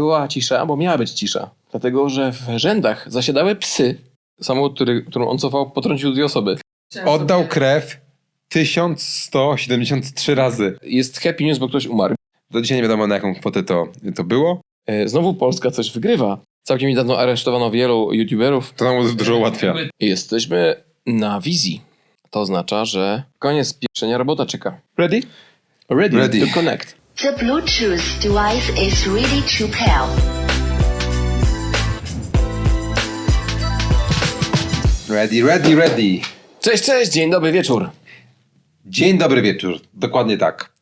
Była cisza, bo miała być cisza. Dlatego, że w rzędach zasiadały psy. Samochód, który, którą on cofał, potrącił dwie osoby. Oddał krew 1173 razy. Jest happy news, bo ktoś umarł. Do dzisiaj nie wiadomo na jaką kwotę to, to było. E, Znowu Polska coś wygrywa. Całkiem niedawno aresztowano wielu youtuberów. To nam dużo ułatwia. Jesteśmy na wizji. To oznacza, że koniec pieprzenia robota czeka. Ready? Ready, Ready. to connect. The Bluetooth device is ready to pair. Ready, ready, ready. Cześć, cześć, dzień dobry, wieczór. Dzień dobry wieczór. Dokładnie tak.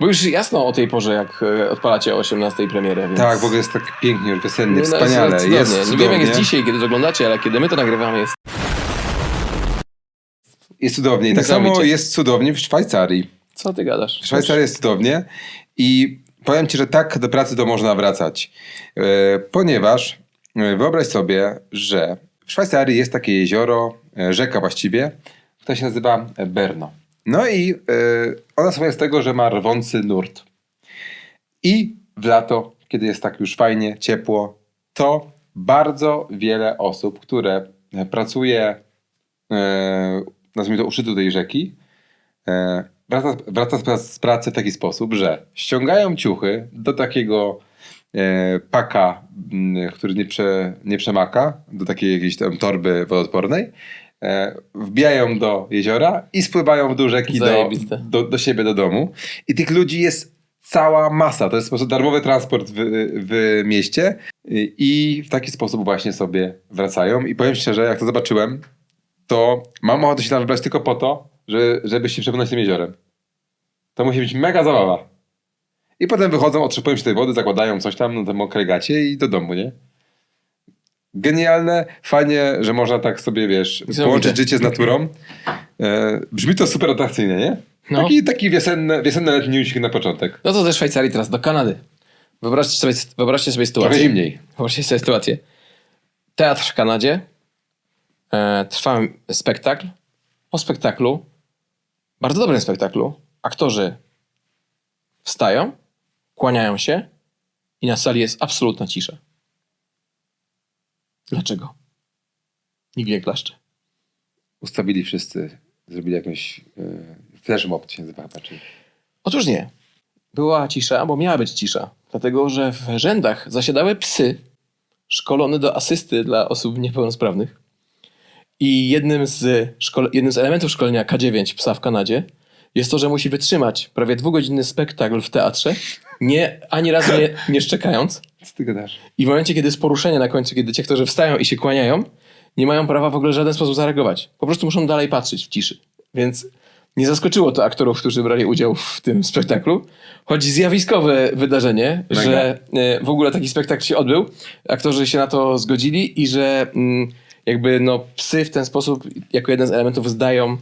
Bo już jasno o tej porze, jak e, odpalacie o 18 premierę, więc... Tak, w ogóle jest tak pięknie, już wiosennie, No, wspaniale. cudownie. Jest Nie cudownie. wiem, jak jest dzisiaj, kiedy to oglądacie, ale kiedy my to nagrywamy, jest... Jest cudownie. I tak samo jest cudownie w Szwajcarii. Co ty gadasz? W Szwajcarii jest cudownie i powiem ci, że tak do pracy to można wracać. E, ponieważ e, wyobraź sobie, że w Szwajcarii jest takie jezioro, e, rzeka właściwie, która się nazywa Berno. No i ona słynie z tego, że ma rwący nurt. I w lato, kiedy jest tak już fajnie, ciepło, to bardzo wiele osób, które pracuje, nazwijmy to, u szczytu tej rzeki, wraca, wraca z, prac- z pracy w taki sposób, że ściągają ciuchy do takiego e, paka, m, który nie, prze, nie przemaka, do takiej jakiejś tam torby wodoodpornej, e, wbijają do jeziora i spływają w dół rzeki do, do, do siebie do domu. I tych ludzi jest cała masa. To jest po prostu darmowy transport w, w mieście i w taki sposób właśnie sobie wracają. I powiem szczerze, jak to zobaczyłem, to mam ochotę się tam wybrać tylko po to, że, żeby się przepłynąć tym jeziorem. To musi być mega zabawa. I potem wychodzą, otrzepują się tej wody, zakładają coś tam na te mokre gacie i do domu, nie? Genialne, fajnie, że można tak sobie, wiesz, połączyć życie z naturą. E, brzmi to super atrakcyjnie, nie? No. Taki, taki wiosenny, wiosenny letni newsik na początek. No to ze Szwajcarii teraz do Kanady. Wyobraźcie sobie, wyobraźcie sobie sytuację. Trochę zimniej. Wyobraźcie sobie sytuację. Teatr w Kanadzie. E, trwa spektakl. Po spektaklu, bardzo dobrym spektaklu, aktorzy wstają, kłaniają się i na sali jest absolutna cisza. Dlaczego? Nikt nie klaszcze. Ustawili wszyscy, zrobili jakąś e, flash mob, się nazywa. Otóż nie. Była cisza, bo miała być cisza. Dlatego, że w rzędach zasiadały psy szkolone do asysty dla osób niepełnosprawnych. I jednym z, jednym z elementów szkolenia K9 psa w Kanadzie jest to, że musi wytrzymać prawie dwugodzinny spektakl w teatrze, nie, ani razu nie, nie szczekając. Co ty gadasz? I w momencie, kiedy jest poruszenie na końcu, kiedy ci aktorzy wstają i się kłaniają, nie mają prawa w ogóle w żaden sposób zareagować. Po prostu muszą dalej patrzeć w ciszy. Więc nie zaskoczyło to aktorów, którzy brali udział w tym spektaklu. Choć zjawiskowe wydarzenie, Mega. że e, w ogóle taki spektakl się odbył. Aktorzy się na to zgodzili i że mm, jakby no, psy w ten sposób jako jeden z elementów zdają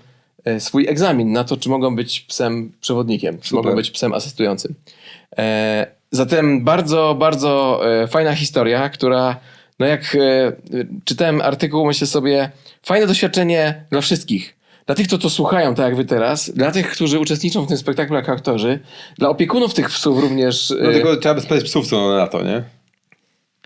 e, swój egzamin na to, czy mogą być psem przewodnikiem, czy Super. mogą być psem asystującym. E, zatem bardzo, bardzo e, fajna historia, która, no jak czytałem artykuł, myślę sobie, fajne doświadczenie dla wszystkich. Dla tych, co to słuchają, tak jak wy teraz, dla tych, którzy uczestniczą w tym spektaklu jako aktorzy, dla opiekunów tych psów również. No tylko trzeba sprawdzić psów, co na to, nie?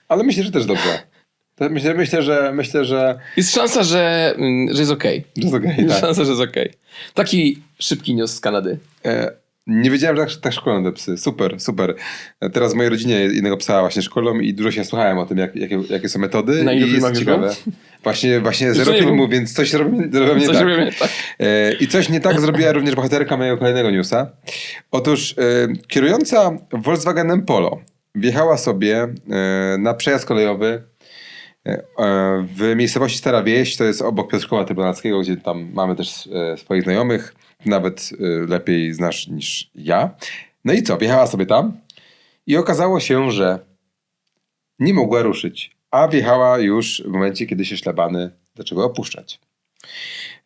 Ale myślę, że też dobrze. Myślę, myślę, że myślę, że Jest szansa, że, mm, że jest okej. że jest okej, Jest tak. szansa, że jest okej. Taki szybki news z Kanady. E, nie wiedziałem, że tak, tak szkolą te psy. Super, super. E, Teraz w mojej rodzinie jednego psa właśnie szkolą i dużo się słuchałem o tym, jak, jakie, jakie są metody. Na ilu i filmach jest już ciekawe. Właśnie, właśnie zero nie było. więc coś robię, robię nie Coś tak. robimy tak. E, I coś nie tak zrobiła również bohaterka mojego kolejnego newsa. Otóż e, kierująca Volkswagenem Polo wjechała sobie e, na przejazd kolejowy w miejscowości Stara Wieś, to jest obok Piotrkowa Trybunalskiego, gdzie tam mamy też e, swoich znajomych, nawet e, lepiej znasz niż ja. No i co, wjechała sobie tam i okazało się, że nie mogła ruszyć, a wjechała już w momencie, kiedy się szlabany zaczęły opuszczać.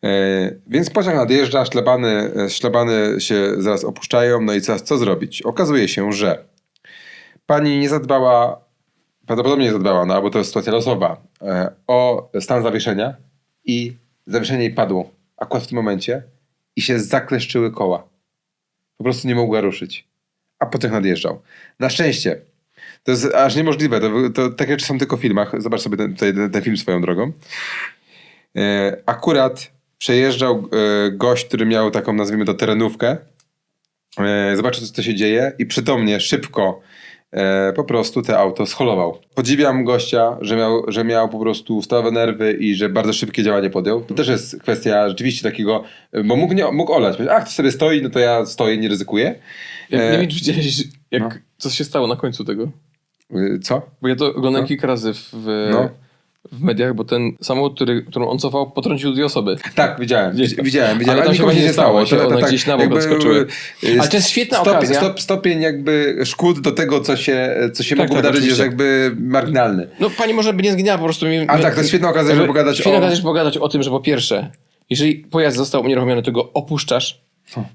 E, więc pociąg nadjeżdża, szlabany, e, szlabany się zaraz opuszczają, no i co, co zrobić? Okazuje się, że pani nie zadbała, prawdopodobnie nie zadbała, no albo to jest sytuacja losowa, e, o stan zawieszenia i zawieszenie jej padło akurat w tym momencie i się zakleszczyły koła. Po prostu nie mogła ruszyć. A pociąg nadjeżdżał. Na szczęście To jest aż niemożliwe. To, to takie rzeczy są tylko w filmach. Zobacz sobie ten, ten, ten film swoją drogą. E, akurat przejeżdżał e, gość, który miał taką, nazwijmy to, terenówkę. Zobaczył, co się dzieje i przytomnie, szybko e, po prostu te auto scholował. Podziwiam gościa, że miał, że miał po prostu stałe nerwy i że bardzo szybkie działanie podjął. To też jest kwestia rzeczywiście takiego, e, bo mógł, nie, mógł olać. Ach, to sobie stoi, no to ja stoję, nie ryzykuję. Jak, E, nie wiem, czy widziałeś, jak, no. co się stało na końcu tego. E, Co? Bo ja to oglądałem No. kilka razy w, No. W mediach, bo ten samochód, który, którą on cofał, potrącił dwie osoby. Tak, widziałem, Gdzieś widziałem, widziałem. Ale tam się nie stało, się one tak, gdzieś na bok odskoczyły. Ale to jest świetna stopień, okazja. Stop, stopień jakby szkód do tego, co się, co się Tak, mogło tak, wydarzyć jest jakby marginalny. No pani może by nie zginęła po prostu. Mi, A tak, to jest świetna okazja, żeby pogadać świetna o- okazja, żeby pogadać o tym, że po pierwsze, jeżeli pojazd został unieruchomiony, to go opuszczasz.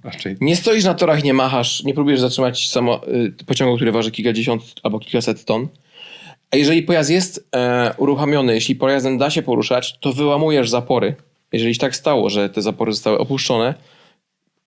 Raczej. Nie stoisz na torach, nie machasz, nie próbujesz zatrzymać samo, y, pociągu, który waży kilkadziesiąt albo kilkaset ton. A jeżeli pojazd jest e, uruchomiony, jeśli pojazdem da się poruszać, to wyłamujesz zapory. Jeżeli się tak stało, że te zapory zostały opuszczone,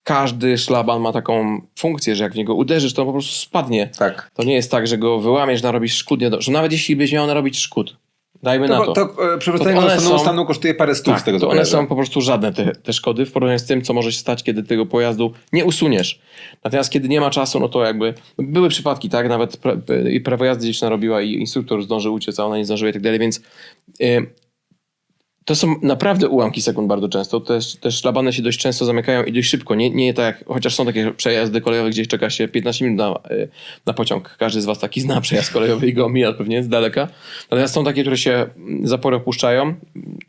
każdy szlaban ma taką funkcję, że jak w niego uderzysz, to on po prostu spadnie. Tak. To nie jest tak, że go wyłamiesz, narobisz szkód. Że Nawet jeśli byś miał narobić szkód, dajmy na To, to. to, e, przywrócenie To do stanu, są- stanu kosztuje parę stów tak, z tego, to co one są po prostu żadne te, te szkody w porównaniu z tym, co może się stać, kiedy tego pojazdu nie usuniesz. Natomiast kiedy nie ma czasu, no to jakby były przypadki, tak, nawet pra, i prawo jazdy dziewczyna robiła i instruktor zdążył uciec, a ona nie zdążyła i tak dalej, więc y, to są naprawdę ułamki sekund bardzo często. Też, też szlabany się dość często zamykają i dość szybko. Nie, nie tak, jak- chociaż są takie przejazdy kolejowe, gdzie czeka się 15 minut na, y, na pociąg. Każdy z was taki zna przejazd kolejowy i go omija pewnie z daleka. Natomiast są takie, które się mm, zapory opuszczają, mm,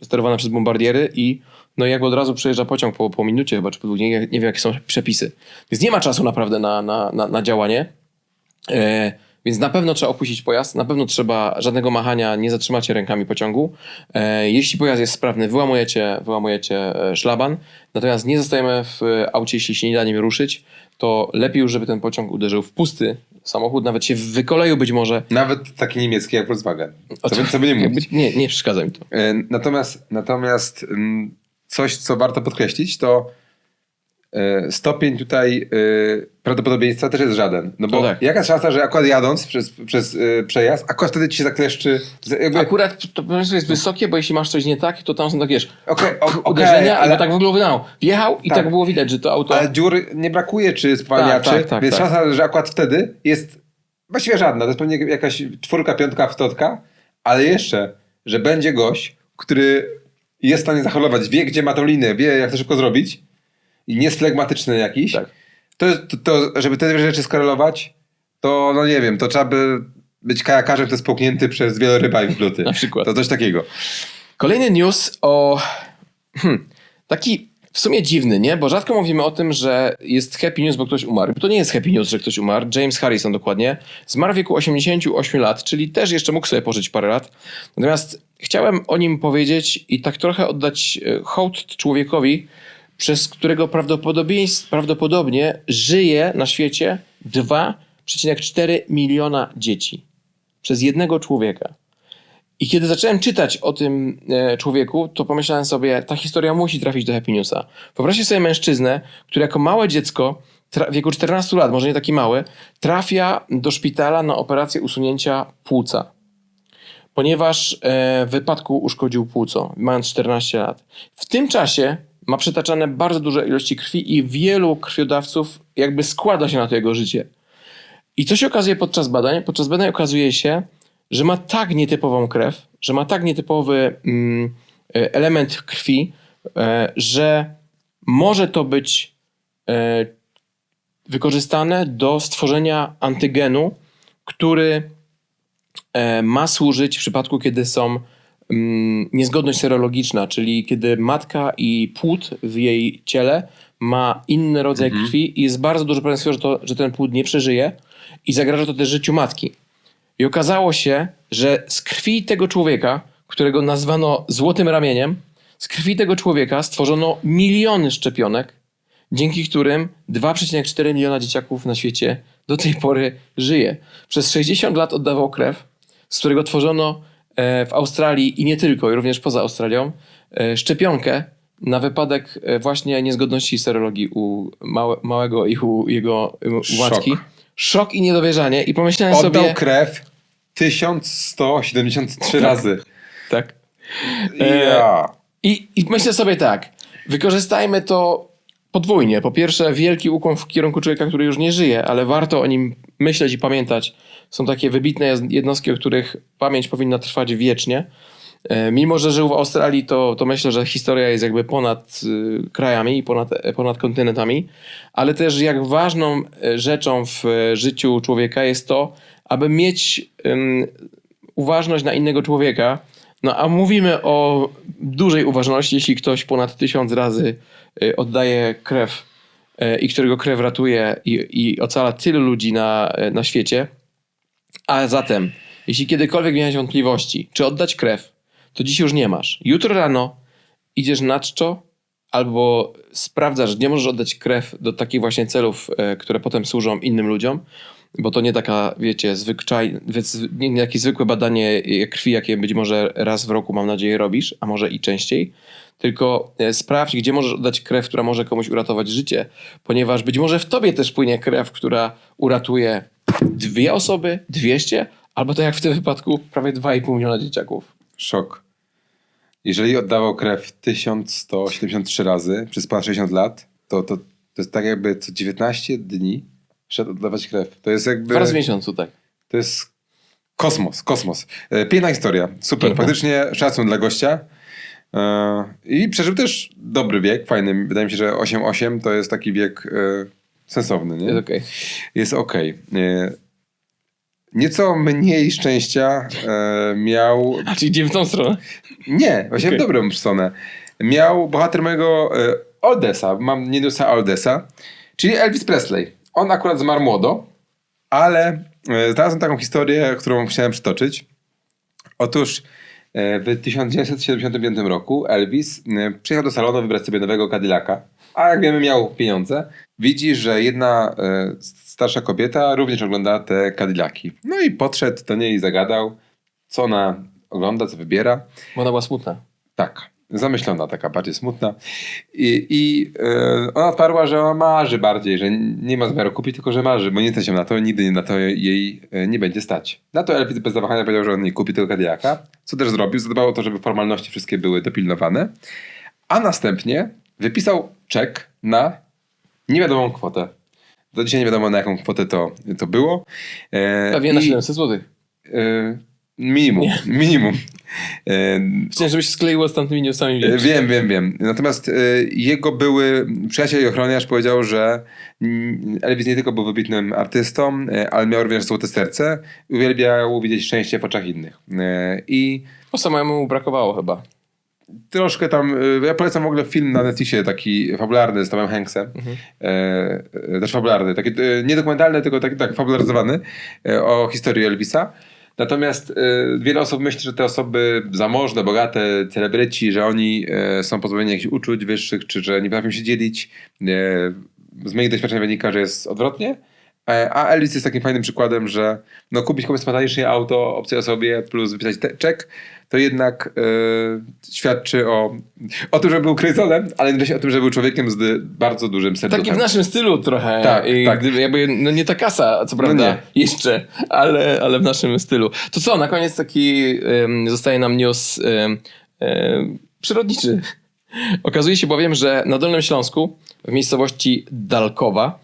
sterowane przez bombardiery i no i jakby od razu przejeżdża pociąg po, po minucie chyba, czy po dwóch, nie, nie wiem jakie są przepisy. Więc nie ma czasu naprawdę na, na, na, na działanie. E, więc na pewno trzeba opuścić pojazd, na pewno trzeba żadnego machania, nie zatrzymacie rękami pociągu. E, jeśli pojazd jest sprawny, wyłamujecie, wyłamujecie e, szlaban, natomiast nie zostajemy w aucie, jeśli się nie da nim ruszyć, to lepiej już, żeby ten pociąg uderzył w pusty samochód, nawet się wykoleił być może. Nawet taki niemiecki jak Volkswagen. Co, by- co by nie mówić. Nie, nie przeszkadza mi to. E, Natomiast, natomiast mm, coś, co warto podkreślić, to stopień tutaj e, prawdopodobieństwa też jest żaden. No bo No tak. jaka szansa, że akurat jadąc przez, przez e, przejazd, akurat wtedy ci się zakleszczy. Jakby, Akurat to jest wysokie, bo jeśli masz coś nie tak, to tam są takie wiesz, Okej, o- okej, uderzenia, ale- tak w ogóle wydał. Wjechał i Tak. tak. było widać, że to auto... ale dziur nie brakuje, czy spalniaczy, Tak, tak, tak, więc tak. szansa, że akurat wtedy jest właściwie żadna. To jest pewnie jakaś czwórka, piątka, wtotka, ale jeszcze, że będzie gość, który jest w stanie zaholować, wie gdzie ma tą linę, wie jak to szybko zrobić i nie jest flegmatyczny jakiś, Tak. to, to, to, żeby te dwie rzeczy skorelować, to no nie wiem, to trzeba by być kajakarzem, który jest połknięty przez wieloryba i wpluty. Na przykład. To coś takiego. Kolejny news o. Hmm, taki w sumie dziwny, nie? Bo rzadko mówimy o tym, że jest happy news, bo ktoś umarł. To nie jest happy news, że ktoś umarł. James Harrison dokładnie. Zmarł w wieku 88 lat, czyli też jeszcze mógł sobie pożyć parę lat. Natomiast chciałem o nim powiedzieć i tak trochę oddać e, hołd człowiekowi, przez którego prawdopodobnie żyje na świecie 2,4 miliona dzieci. Przez jednego człowieka. I kiedy zacząłem czytać o tym e, człowieku, to pomyślałem sobie, ta historia musi trafić do Happy Newsa. Wyobraźcie sobie mężczyznę, który jako małe dziecko, w wieku 14 lat, może nie taki mały, trafia do szpitala na operację usunięcia płuca. Ponieważ e, w wypadku uszkodził płuco, mając 14 lat. W tym czasie ma przetaczane bardzo duże ilości krwi i wielu krwiodawców jakby składa się na to jego życie. I co się okazuje podczas badań? Podczas badań okazuje się, że ma tak nietypową krew, że ma tak nietypowy mm, e, element krwi, e, że może to być e, wykorzystane do stworzenia antygenu, który e, ma służyć w przypadku, kiedy są niezgodność serologiczna, czyli kiedy matka i płód w jej ciele ma inny rodzaj krwi i jest bardzo duże prawdopodobieństwo, że, to, że ten płód nie przeżyje i zagraża to też życiu matki. I okazało się, że z krwi tego człowieka, którego nazwano złotym ramieniem, z krwi tego człowieka stworzono miliony szczepionek, dzięki którym 2,4 miliona dzieciaków na świecie do tej pory żyje. Przez 60 lat oddawał krew, z którego tworzono w Australii i nie tylko, i również poza Australią, e, szczepionkę na wypadek e, właśnie niezgodności serologii u małe, małego i u jego Szok. matki. Szok i niedowierzanie. I pomyślałem Oddał sobie... krew 1173 razy. Tak. E, Ja. I, I myślę sobie tak, wykorzystajmy to podwójnie. Po pierwsze, wielki ukłon w kierunku człowieka, który już nie żyje, ale warto o nim myśleć i pamiętać. Są takie wybitne jednostki, o których pamięć powinna trwać wiecznie. E, Mimo, że żył w Australii, to, to myślę, że historia jest jakby ponad y, krajami i ponad, ponad kontynentami, ale też jak ważną e, rzeczą w e, życiu człowieka jest to, aby mieć ym, uważność na innego człowieka. No a mówimy o dużej uważności, jeśli ktoś ponad tysiąc razy y, oddaje krew i którego krew ratuje i, i ocala tylu ludzi na, y, na świecie. A zatem, jeśli kiedykolwiek miałeś wątpliwości, czy oddać krew, to dziś już nie masz. Jutro rano idziesz na czczo albo sprawdzasz, gdzie możesz oddać krew do takich właśnie celów, e, które potem służą innym ludziom, bo to nie taka, wiecie, zwyczaj, nie nie takie zwykłe badanie e, krwi, jakie być może raz w roku, mam nadzieję, robisz, a może i częściej, tylko e, sprawdź, gdzie możesz oddać krew, która może komuś uratować życie, ponieważ być może w tobie też płynie krew, która uratuje dwie osoby, dwieście, albo tak jak w tym wypadku, prawie 2,5 miliona dzieciaków. Szok. Jeżeli oddawał krew 1173 razy przez ponad 60 lat, to, to, to jest tak jakby co 19 dni szedł oddawać krew. To jest jakby... Razy w miesiącu, tak. To jest kosmos, kosmos. E, Piękna historia, super. Piękna. Faktycznie szacun dla gościa. E, I przeżył też dobry wiek, fajny. Wydaje mi się, że 8-8 to jest taki wiek e, sensowny. Nie? Jest okej. Jest okej. E, Nieco mniej szczęścia miał A, czyli idziemy w tą stronę. nie, właśnie Okej. w dobrą stronę. Miał bohater mojego Oldesa, mam Ninusa Oldesa, czyli Elvis Presley. On akurat zmarł młodo, ale znalazłem taką historię, którą chciałem przytoczyć. Otóż w 1975 roku Elvis e, przyjechał do salonu wybrać sobie nowego Cadillaca, a jak wiemy miał pieniądze. Widzi, że jedna e, starsza kobieta również ogląda te Cadillaki. No i podszedł do niej i zagadał, co ona ogląda, co wybiera. Bo ona była smutna. Tak, zamyślona, taka bardziej smutna. I, i e, ona odparła, że marzy bardziej, że nie ma zamiaru kupić, tylko że marzy, bo nie stać się na to, nigdy na to jej e, nie będzie stać. Na to Elvis bez zawahania powiedział, że on nie kupi tego Cadillaca, co też zrobił. Zadbał o to, żeby formalności wszystkie były dopilnowane. A następnie wypisał czek na niewiadomą kwotę. Do dzisiaj nie wiadomo, na jaką kwotę to, to było. E, Pewnie na i, 700 zł. e, Minimum, minimum. E, Chciałem, żebyś skleiło z tamtymi newsami. E, wiesz. Wiem, wiem, wiem. Natomiast e, jego były przyjaciel i ochroniarz powiedział, że Elvis nie tylko był wybitnym artystą, ale miał również złote serce i uwielbiał widzieć szczęście w oczach innych. I Po samemu mu brakowało chyba. troszkę tam, ja polecam w ogóle film na Netflixie taki fabularny z Tomem Hanksem. E, e, też fabularny, taki nie dokumentalny, tylko taki tak fabularyzowany o historii Elvisa. Natomiast e, wiele osób myśli, że te osoby zamożne, bogate, celebryci, że oni e, są pozbawieni jakichś uczuć wyższych, czy że nie potrafią się dzielić. E, z moich doświadczeń wynika, że jest odwrotnie. E, A Elvis jest takim fajnym przykładem, że no, kupić komuś spontanicznie auto obcej osobie plus wypisać te- czek, to jednak e, świadczy o, o tym, że był kryzolem, ale jednocześnie o tym, że był człowiekiem z bardzo dużym serduchem. Taki w naszym stylu trochę. Tak, I tak. Gdyby, jakby, no nie ta kasa, co prawda, jeszcze, ale, ale w naszym stylu. To co, na koniec taki zostaje nam news ym, przyrodniczy. Okazuje się bowiem, że na Dolnym Śląsku, w miejscowości Dalkowa,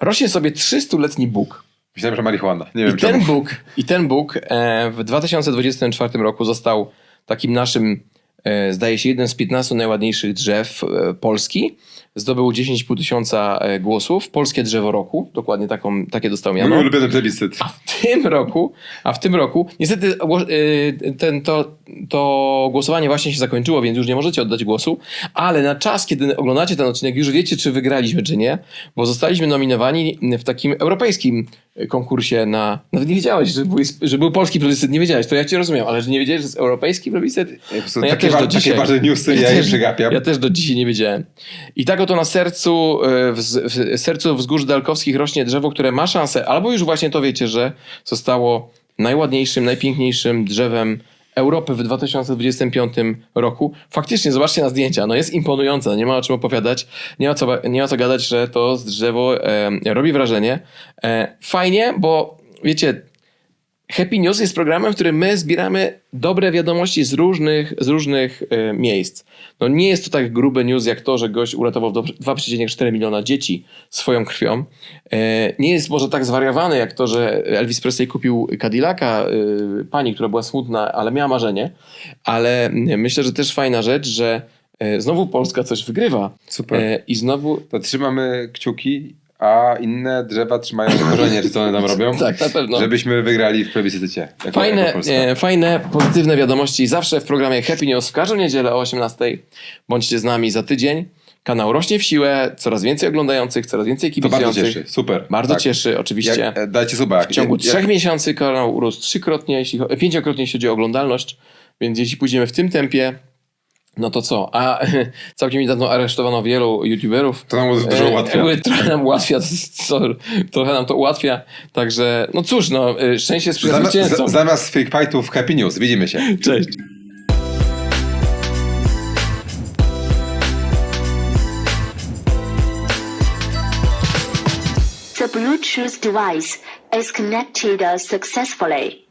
rośnie sobie 300-letni Bóg. Myślałem, że marihuana. Nie I wiem ten czemu. Bóg, I ten Bóg e, w 2024 roku został takim naszym, e, zdaje się, jednym z 15 najładniejszych drzew e, Polski. Zdobył 10,5 tysiąca głosów. Polskie drzewo roku. Dokładnie taką, takie dostał miano. Mój ulubiony plebiscyt. A w tym roku, a w tym roku, niestety y, ten, to, to głosowanie właśnie się zakończyło, więc już nie możecie oddać głosu, ale na czas, kiedy oglądacie ten odcinek, już wiecie, czy wygraliśmy, czy nie, bo zostaliśmy nominowani w takim europejskim konkursie na... Nawet nie wiedziałeś, że był, że był polski plebiscyt, nie wiedziałeś, to ja cię rozumiem, ale że nie wiedziałeś, że jest europejski plebiscyt? No ja takie, też do dzisiaj. ważne newsy ja, je też, przegapiam. ja też do dzisiaj nie wiedziałem. I tak oto na sercu, e, w, w sercu wzgórz Dalkowskich rośnie drzewo, które ma szansę, albo już właśnie to wiecie, że zostało najładniejszym, najpiękniejszym drzewem Europy w 2025 roku. Faktycznie, zobaczcie na zdjęcia, no jest imponujące, nie ma o czym opowiadać, nie ma co, nie ma co gadać, że to drzewo e, robi wrażenie. E, fajnie, bo wiecie, Happy News jest programem, w którym my zbieramy dobre wiadomości z różnych, z różnych e, miejsc. No nie jest to tak grube news jak to, że gość uratował do- 2,4 miliona dzieci swoją krwią. E, nie jest może tak zwariowany jak to, że Elvis Presley kupił Cadillaca e, pani, która była smutna, ale miała marzenie. Ale myślę, że też fajna rzecz, że znowu Polska coś wygrywa. Super. I znowu To trzymamy kciuki, a inne drzewa trzymają korzenie, czy co one tam robią? Tak, na pewno. Żebyśmy wygrali w plebiscycie. Jako, Fajne, jako e, fajne, pozytywne wiadomości zawsze w programie Happy News w każdą niedzielę o 18. Bądźcie z nami za tydzień. Kanał rośnie w siłę, coraz więcej oglądających, coraz więcej To bardzo kibicujących. cieszy, super. Bardzo Tak. cieszy, oczywiście. Jak, e, dajcie suba. w ciągu Jak- trzech miesięcy kanał urósł trzykrotnie, jeśli, pięciokrotnie jeśli chodzi o oglądalność, więc jeśli pójdziemy w tym tempie, no to co? A całkiem niedawno aresztowano wielu youtuberów. To nam dużo E, ułatwia. e, Trochę nam ułatwia, co, trochę nam to ułatwia, także no cóż, no e, szczęście sprzyja zwycięzcom. zamiast fake fightów Happy News. Widzimy się. Cześć. The Bluetooth device is connected successfully.